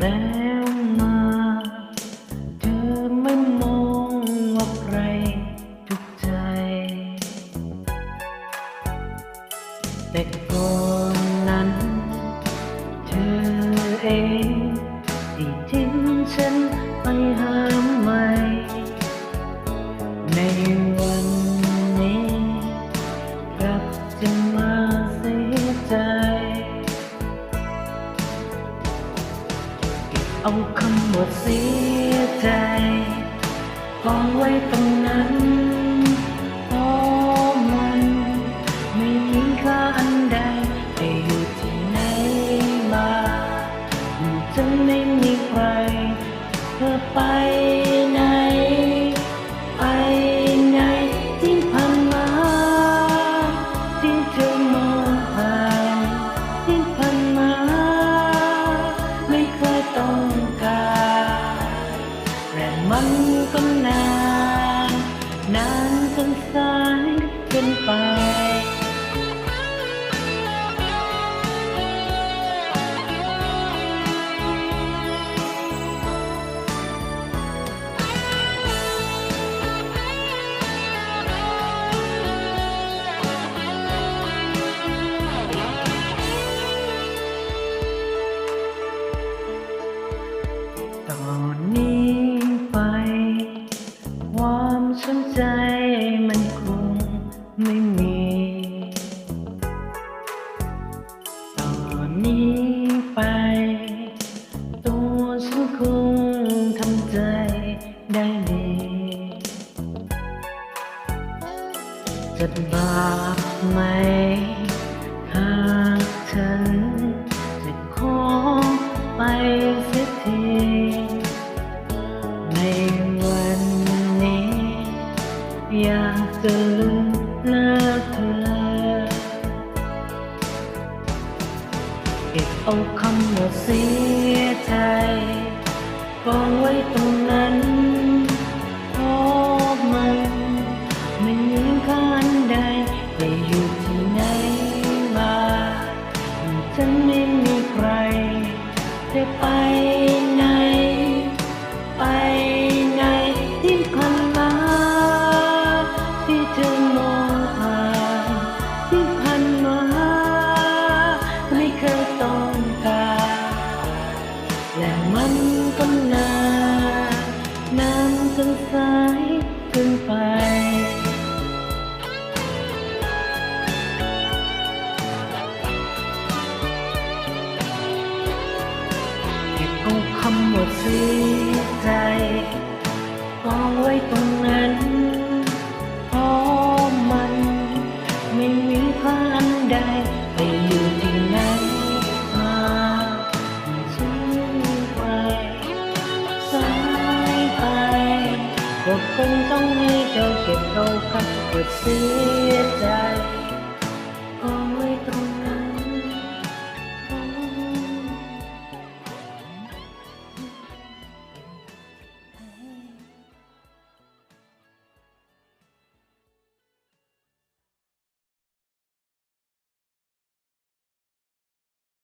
แล้วมาเธอไม่มองว่าใครทุกใจ แต่คนนั้น เธอเองที่ทิ้งฉันไปหาใหม่ เอาคำว่าเสียใจกองไว้ตรงนั้นเพราะมันไม่มีค่าอันใดแต่อยู่ที่ไหนมาจะไม่มีใครเธอไปไหน มันก็นาน นานจนสาย ใจมันคงไม่มี ตอนนี้ไป ตัวฉันคงทำใจได้ดีจะบาปไหมหากฉัน อยากจะลืมเลิกเธอเก็บเอาคำว่าเสียใจ ของคำหมดเสียใจกองไว้ตรงนั้นเพราะมัน ไม่มีพลังใดไปอยู่ที่ไหนมาสู้ไปสายไปก็คงต้องให้เจ้าเก็บเอาคับหมดเสียใจ